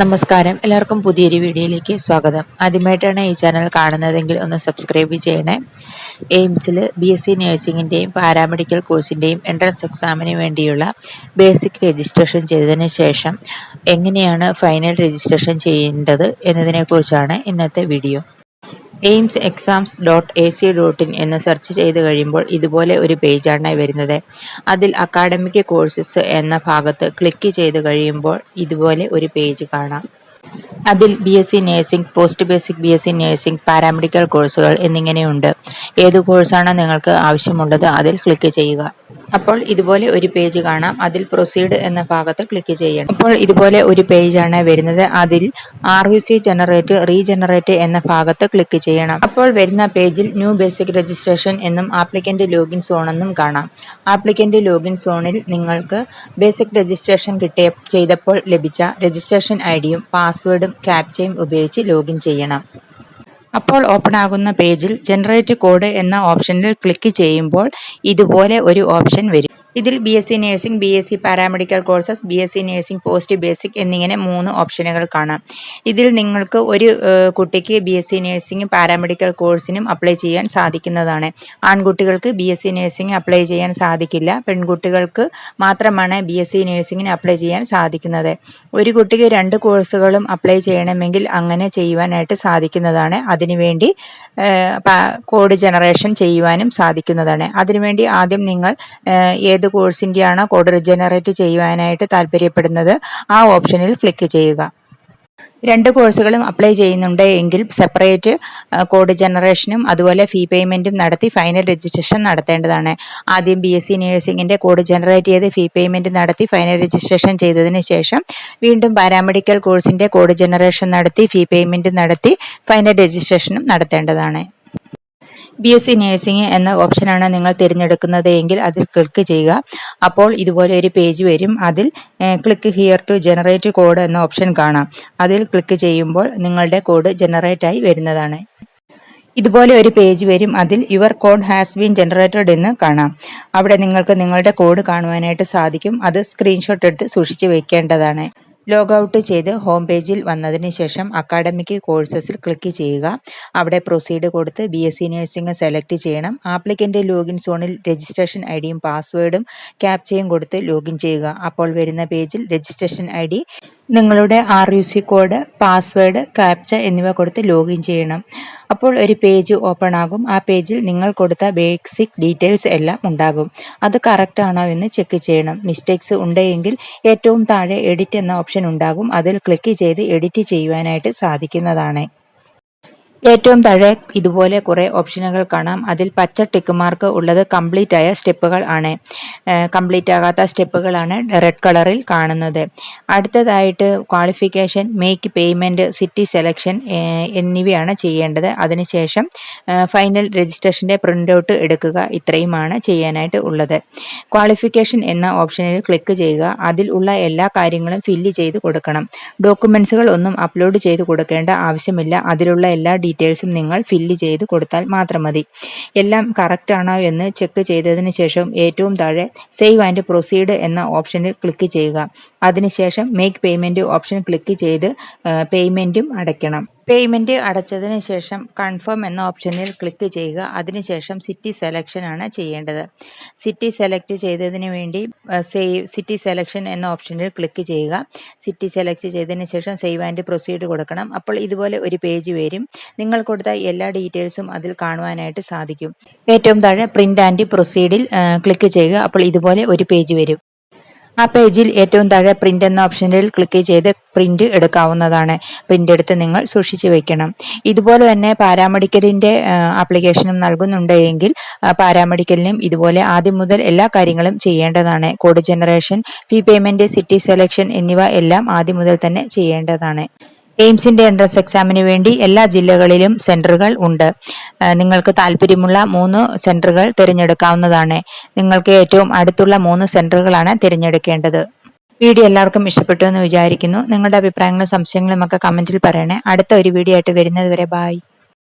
നമസ്കാരം. എല്ലാവർക്കും പുതിയൊരു വീഡിയോയിലേക്ക് സ്വാഗതം. ആദ്യമായിട്ടാണ് ഈ ചാനൽ കാണുന്നതെങ്കിൽ ഒന്ന് സബ്സ്ക്രൈബ് ചെയ്യണേ. എയിംസിൽ ബി എസ് സി നഴ്സിംഗിന്റെയും പാരാമെഡിക്കൽ കോഴ്സിന്റെയും എൻട്രൻസ് എക്സാമിന് വേണ്ടിയുള്ള ബേസിക് രജിസ്ട്രേഷൻ ചെയ്തതിന് ശേഷം എങ്ങനെയാണ് ഫൈനൽ രജിസ്ട്രേഷൻ ചെയ്യേണ്ടത് എന്നതിനെക്കുറിച്ചാണ് ഇന്നത്തെ video. AIIMS exams dot A C dot in എന്ന് സെർച്ച് ചെയ്ത് കഴിയുമ്പോൾ ഇതുപോലെ ഒരു പേജാണ് വരുന്നത്. അതിൽ അക്കാഡമിക് കോഴ്സസ് എന്ന ഭാഗത്ത് ക്ലിക്ക് ചെയ്ത് കഴിയുമ്പോൾ ഇതുപോലെ ഒരു പേജ് കാണാം. അതിൽ B S C nursing post basic B S C nursing paramedical കോഴ്സുകൾ എന്നിങ്ങനെയുണ്ട്. ഏത് കോഴ്സാണ് നിങ്ങൾക്ക് ആവശ്യമുള്ളത് അതിൽ ക്ലിക്ക് ചെയ്യുക. അപ്പോൾ ഇതുപോലെ ഒരു പേജ് കാണാം. അതിൽ പ്രൊസീഡ് എന്ന ഭാഗത്ത് ക്ലിക്ക് ചെയ്യണം. അപ്പോൾ ഇതുപോലെ ഒരു പേജാണ് വരുന്നത്. അതിൽ R U C generate regenerate എന്ന ഭാഗത്ത് ക്ലിക്ക് ചെയ്യണം. അപ്പോൾ വരുന്ന പേജിൽ ന്യൂ ബേസിക് രജിസ്ട്രേഷൻ എന്നും ആപ്ലിക്കന്റ് ലോഗിൻ സോൺ എന്നും കാണാം. ആപ്ലിക്കന്റ് ലോഗിൻ സോണിൽ നിങ്ങൾക്ക് ബേസിക് രജിസ്ട്രേഷൻ കിട്ടിയ ചെയ്തപ്പോൾ ലഭിച്ച രജിസ്ട്രേഷൻ ഐ ഡിയും പാസ്വേഡും ക്യാപ്ചയും ഉപയോഗിച്ച് ലോഗിൻ ചെയ്യണം. അപ്പോൾ ഓപ്പൺ ആകുന്ന പേജിൽ ജനറേറ്റ് കോഡ് എന്ന ഓപ്ഷനിൽ ക്ലിക്ക് ചെയ്യുമ്പോൾ ഇതുപോലെ ഒരു ഓപ്ഷൻ വരും. ഇതിൽ B S C nursing B S C paramedical courses B S C nursing post basic എന്നിങ്ങനെ മൂന്ന് ഓപ്ഷനുകൾ കാണാം. ഇതിൽ നിങ്ങൾക്ക് ഒരു കുട്ടിക്ക് B S C nursing paramedical കോഴ്സിനും apply ചെയ്യാൻ സാധിക്കുന്നതാണ്. ആൺകുട്ടികൾക്ക് B S C nursing apply ചെയ്യാൻ സാധിക്കില്ല. പെൺകുട്ടികൾക്ക് മാത്രമാണ് ബി എസ് സി നഴ്സിംഗിന് അപ്ലൈ ചെയ്യാൻ സാധിക്കുന്നത്. ഒരു കുട്ടിക്ക് രണ്ട് കോഴ്സുകളും അപ്ലൈ ചെയ്യണമെങ്കിൽ അങ്ങനെ ചെയ്യുവാനായിട്ട് സാധിക്കുന്നതാണ്. അതിനുവേണ്ടി കോഡ് ജനറേഷൻ ചെയ്യുവാനും സാധിക്കുന്നതാണ്. അതിനുവേണ്ടി ആദ്യം നിങ്ങൾ കോഴ്സിന്റെയാണോ കോഡ് റിജനറേറ്റ് ചെയ്യുവാനായിട്ട് താല്പര്യപ്പെടുന്നത് ആ ഓപ്ഷനിൽ ക്ലിക്ക് ചെയ്യുക. രണ്ട് കോഴ്സുകളും അപ്ലൈ ചെയ്യുന്നുണ്ട് എങ്കിൽ സെപ്പറേറ്റ് കോഡ് ജനറേഷനും അതുപോലെ ഫീ പേയ്മെന്റും നടത്തി ഫൈനൽ രജിസ്ട്രേഷൻ നടത്തേണ്ടതാണ്. ആദ്യം ബി എസ് സി നഴ്സിംഗിന്റെ കോഡ് ജനറേറ്റ് ചെയ്ത് ഫീ പേയ്മെന്റ് നടത്തി ഫൈനൽ രജിസ്ട്രേഷൻ ചെയ്തതിന് ശേഷം വീണ്ടും പാരാമെഡിക്കൽ കോഴ്സിന്റെ കോഡ് ജനറേഷൻ നടത്തി ഫീ പേയ്മെന്റ് നടത്തി ഫൈനൽ രജിസ്ട്രേഷനും നടത്തേണ്ടതാണ്. ബി എസ് സി നഴ്സിംഗ് എന്ന ഓപ്ഷനാണ് നിങ്ങൾ തിരഞ്ഞെടുക്കുന്നത് എങ്കിൽ അതിൽ ക്ലിക്ക് ചെയ്യുക. അപ്പോൾ ഇതുപോലെ ഒരു പേജ് വരും. അതിൽ click here to generate code എന്ന ഓപ്ഷൻ കാണാം. അതിൽ ക്ലിക്ക് ചെയ്യുമ്പോൾ നിങ്ങളുടെ കോഡ് ജനറേറ്റ് ആയി വരുന്നതാണ്. ഇതുപോലെ ഒരു പേജ് വരും. അതിൽ your code has been generated എന്ന് കാണാം. അവിടെ നിങ്ങൾക്ക് നിങ്ങളുടെ കോഡ് കാണുവാനായിട്ട് സാധിക്കും. അത് സ്ക്രീൻഷോട്ട് എടുത്ത് സൂക്ഷിച്ച് വെക്കേണ്ടതാണ്. ലോഗ് ഔട്ട് ചെയ്ത് ഹോം പേജിൽ വന്നതിന് ശേഷം അക്കാഡമിക് കോഴ്സസിൽ ക്ലിക്ക് ചെയ്യുക. അവിടെ പ്രൊസീഡ് കൊടുത്ത് B S C nursing select ചെയ്യണം. ആപ്ലിക്കന്റെ ലോഗിൻ സോണിൽ രജിസ്ട്രേഷൻ ഐ ഡിയും പാസ്വേഡും ക്യാപ്ചയും കൊടുത്ത് ലോഗിൻ ചെയ്യുക. അപ്പോൾ വരുന്ന പേജിൽ രജിസ്ട്രേഷൻ ഐ ഡി നിങ്ങളുടെ R U C code password captcha എന്നിവ കൊടുത്ത് ലോഗിൻ ചെയ്യണം. അപ്പോൾ ഒരു പേജ് ഓപ്പൺ ആകും. ആ പേജിൽ നിങ്ങൾ കൊടുത്ത ബേസിക് ഡീറ്റെയിൽസ് എല്ലാം ഉണ്ടാകും. അത് കറക്റ്റ് ആണോ എന്ന് ചെക്ക് ചെയ്യണം. മിസ്റ്റേക്സ് ഉണ്ടെങ്കിൽ ഏറ്റവും താഴെ എഡിറ്റ് എന്ന ഓപ്ഷൻ ഉണ്ടാകും. അതിൽ ക്ലിക്ക് ചെയ്ത് എഡിറ്റ് ചെയ്യുവാനായിട്ട് സാധിക്കുന്നതാണ്. ഏറ്റവും താഴെ ഇതുപോലെ കുറേ ഓപ്ഷനുകൾ കാണാം. അതിൽ പച്ച ടിക്ക് മാർക്ക് ഉള്ളത് കംപ്ലീറ്റ് ആയ സ്റ്റെപ്പുകൾ ആണ്. കംപ്ലീറ്റ് ആകാത്ത സ്റ്റെപ്പുകളാണ് റെഡ് കളറിൽ കാണുന്നത്. അടുത്തതായിട്ട് qualification make payment city selection എന്നിവയാണ് ചെയ്യേണ്ടത്. അതിനുശേഷം ഫൈനൽ രജിസ്ട്രേഷന്റെ പ്രിന്റ് ഔട്ട് എടുക്കുക ഇത്രയുമാണ് ചെയ്യാനായിട്ട് ഉള്ളത്. ക്വാളിഫിക്കേഷൻ എന്ന ഓപ്ഷനിൽ ക്ലിക്ക് ചെയ്യുക. അതിൽ ഉള്ള എല്ലാ കാര്യങ്ങളും ഫില്ല് ചെയ്ത് കൊടുക്കണം. ഡോക്യുമെൻസുകൾ ഒന്നും അപ്ലോഡ് ചെയ്ത് കൊടുക്കേണ്ട ആവശ്യമില്ല. അതിലുള്ള എല്ലാ ഡീറ്റെയിൽസും നിങ്ങൾ ഫില്ല് ചെയ്ത് കൊടുത്താൽ മാത്രം മതി. എല്ലാം കറക്റ്റ് ആണോ എന്ന് ചെക്ക് ചെയ്തതിന് ശേഷം ഏറ്റവും താഴെ സേവ് ആൻഡ് പ്രൊസീഡ് എന്ന ഓപ്ഷനിൽ ക്ലിക്ക് ചെയ്യുക. അതിനുശേഷം മേക്ക് പേയ്മെന്റ് ഓപ്ഷൻ ക്ലിക്ക് ചെയ്ത് പേയ്മെന്റും അടയ്ക്കണം. പേയ്മെന്റ് അടച്ചതിന് ശേഷം കൺഫേം എന്ന ഓപ്ഷനിൽ ക്ലിക്ക് ചെയ്യുക. അതിനുശേഷം സിറ്റി സെലക്ഷൻ ആണ് ചെയ്യേണ്ടത്. സിറ്റി സെലക്ട് ചെയ്തതിന് വേണ്ടി സേവ് സിറ്റി സെലക്ഷൻ എന്ന ഓപ്ഷനിൽ ക്ലിക്ക് ചെയ്യുക. സിറ്റി സെലക്ട് ചെയ്തതിന് ശേഷം സേവ് ആൻഡ് പ്രൊസീഡ് കൊടുക്കണം. അപ്പോൾ ഇതുപോലെ ഒരു പേജ് വരും. നിങ്ങൾ കൊടുത്ത എല്ലാ ഡീറ്റെയിൽസും അതിൽ കാണുവാനായിട്ട് സാധിക്കും. ഏറ്റവും താഴെ പ്രിന്റ് ആൻഡ് പ്രൊസീഡിൽ ക്ലിക്ക് ചെയ്യുക. അപ്പോൾ ഇതുപോലെ ഒരു പേജ് വരും. ആ പേജിൽ ഏറ്റവും താഴെ പ്രിന്റ് എന്ന ഓപ്ഷനിൽ ക്ലിക്ക് ചെയ്ത് പ്രിന്റ് എടുക്കാവുന്നതാണ്. പ്രിന്റ് എടുത്ത് നിങ്ങൾ സൂക്ഷിച്ചു വെക്കണം. ഇതുപോലെ തന്നെ പാരാമെഡിക്കലിന്റെ ആപ്ലിക്കേഷനും നൽകുന്നുണ്ട് എങ്കിൽ പാരാമെഡിക്കലിനും ഇതുപോലെ ആദ്യം മുതൽ എല്ലാ കാര്യങ്ങളും ചെയ്യേണ്ടതാണ്. Code generation fee payment city selection എന്നിവ എല്ലാം ആദ്യം മുതൽ തന്നെ ചെയ്യേണ്ടതാണ്. എയിംസിന്റെ എൻട്രൻസ് എക്സാമിന് വേണ്ടി എല്ലാ ജില്ലകളിലും സെന്ററുകൾ ഉണ്ട്. നിങ്ങൾക്ക് താല്പര്യമുള്ള മൂന്ന് സെന്ററുകൾ തിരഞ്ഞെടുക്കാവുന്നതാണ്. നിങ്ങൾക്ക് ഏറ്റവും അടുത്തുള്ള മൂന്ന് സെന്ററുകളാണ് തിരഞ്ഞെടുക്കേണ്ടത്. വീഡിയോ എല്ലാവർക്കും ഇഷ്ടപ്പെട്ടു എന്ന് വിചാരിക്കുന്നു. നിങ്ങളുടെ അഭിപ്രായങ്ങളും സംശയങ്ങളും ഒക്കെ കമന്റിൽ പറയണേ. അടുത്ത ഒരു വീഡിയോ ആയിട്ട് വരുന്നത് വരെ ബായ്